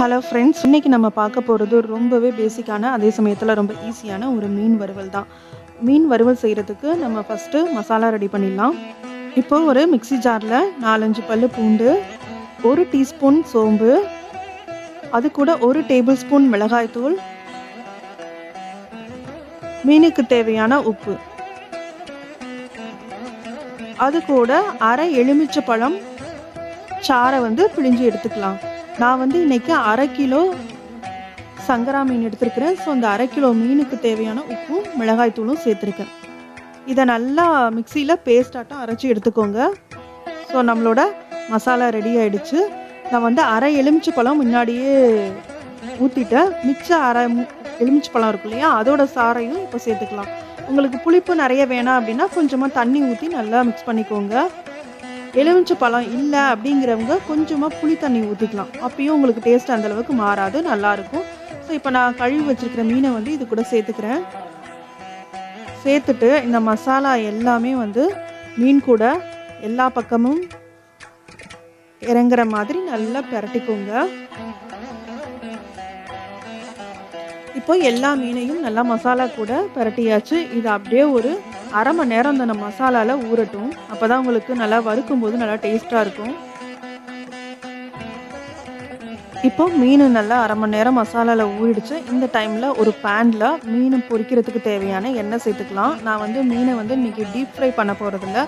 Hello friends இன்றைக்கி நம்ம பார்க்க போகிறது ரொம்பவே பேசிக்கான அதே சமயத்தில் ரொம்ப ஈஸியான ஒரு மீன் வறுவல் தான். மீன் வறுவல் செய்கிறதுக்கு நம்ம ஃபஸ்ட்டு மசாலா ரெடி பண்ணிடலாம். இப்போ ஒரு மிக்ஸி ஜாரில் நாலஞ்சு பல் பூண்டு ஒரு டீஸ்பூன் சோம்பு அது கூட ஒரு டேபிள் ஸ்பூன் மிளகாய்த்தூள் மீனுக்கு தேவையான உப்பு. அது கூட அரை எலுமிச்சை பழம் சாறை வந்து பிழிஞ்சு எடுத்துக்கலாம். நான் வந்து இன்னைக்கு அரை கிலோ சங்கரா மீன் எடுத்திருக்கிறேன். ஸோ அந்த அரை கிலோ மீனுக்கு தேவையான உப்பும் மிளகாய் தூளும் சேர்த்துருக்கேன். இதை நல்லா மிக்சியில் பேஸ்டாட்டம் அரைச்சி எடுத்துக்கோங்க. ஸோ நம்மளோட மசாலா ரெடி ஆயிடுச்சு. நான் வந்து அரை எலுமிச்சை பழம் முன்னாடியே ஊற்றிட்டேன் மிச்ச அரை எலுமிச்சு பழம் இருக்கு இல்லையா அதோட சாரையும் இப்போ சேர்த்துக்கலாம். உங்களுக்கு புளிப்பு நிறைய வேணாம் அப்படின்னா கொஞ்சமாக தண்ணி ஊற்றி நல்லா மிக்ஸ் பண்ணிக்கோங்க. எலுமிச்சை பழம் இல்லை அப்படிங்கிறவங்க கொஞ்சமாக புளி தண்ணி ஊற்றிக்கலாம் அப்பயும் உங்களுக்கு டேஸ்ட் அந்த அளவுக்கு மாறாது நல்லாயிருக்கும் ஸோ இப்போ நான் கழுவி வச்சுருக்கிற மீனை வந்து இது கூட சேர்த்துக்கிறேன். சேர்த்துட்டு இந்த மசாலா எல்லாமே வந்து மீன் கூட எல்லா பக்கமும் இறங்குற மாதிரி நல்லா பிரட்டிக்கோங்க. இப்போ எல்லா மீனையும் நல்லா மசாலா கூட பரட்டியாச்சு. இது அப்படியே ஒரு அரை மணி நேரம் அந்த மசாலாவில் ஊறட்டும். அப்போ தான் உங்களுக்கு நல்லா வறுக்கும் போது நல்லா டேஸ்ட்டாக இருக்கும். இப்போ மீன் நல்லா அரை மணி நேரம் மசாலாவில் ஊறிடுச்சு. இந்த டைமில் ஒரு பேனில் மீன் பொரிக்கிறதுக்கு தேவையான எண்ணெய் சேர்த்துக்கலாம். நான் வந்து மீனை வந்து இன்றைக்கி டீப் ஃப்ரை பண்ண போகிறதில்ல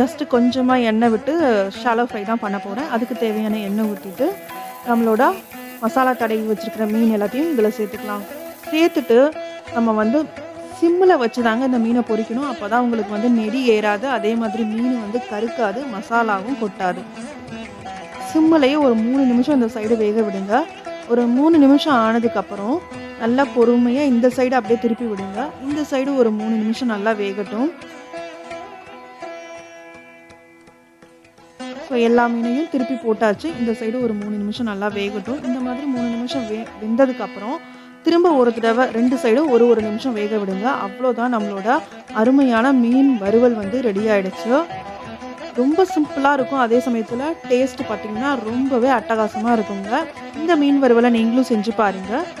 ஜஸ்ட்டு கொஞ்சமாக எண்ணெய் விட்டு ஷாலோ ஃப்ரை தான் பண்ண போகிறேன் அதுக்கு தேவையான எண்ணெய் ஊற்றிட்டு நம்மளோட மசாலா தடவி வச்சுருக்கிற மீன் எல்லாத்தையும் இதில் சேர்த்துக்கலாம். சேர்த்துட்டு நம்ம வந்து சிம்மில் வச்சு தாங்க இந்த மீனை பொறிக்கணும். அப்போ தான் உங்களுக்கு வந்து நெடி ஏறாது. அதே மாதிரி மீன் வந்து கருக்காது மசாலாவும் கொட்டாது. சிம்மிலேயே ஒரு மூணு நிமிஷம் இந்த சைடு வேக விடுங்க. ஒரு மூணு நிமிஷம் ஆனதுக்கப்புறம் நல்லா பொறுமையாக இந்த சைடு அப்படியே திருப்பி விடுங்க. இந்த சைடு ஒரு மூணு நிமிஷம் நல்லா வேகட்டும். ஸோ எல்லா மீனையும் திருப்பி போட்டாச்சு. இந்த சைடு ஒரு மூணு நிமிஷம் நல்லா வேகட்டும். இந்த மாதிரி மூணு நிமிஷம் வே வெந்ததுக்கப்புறம் திரும்ப ஒரு தடவை ரெண்டு சைடும் ஒரு ஒரு நிமிஷம் வேக விடுங்க. அவ்வளோதான் நம்மளோட அருமையான மீன் வறுவல் வந்து ரெடி ஆயிடுச்சு. ரொம்ப சிம்பிளாக இருக்கும். அதே சமயத்தில் டேஸ்ட் பார்த்தீங்கன்னா ரொம்பவே அட்டகாசமாக இருக்குங்க. இந்த மீன் வறுவலை நீங்களும் செஞ்சு பாருங்கள்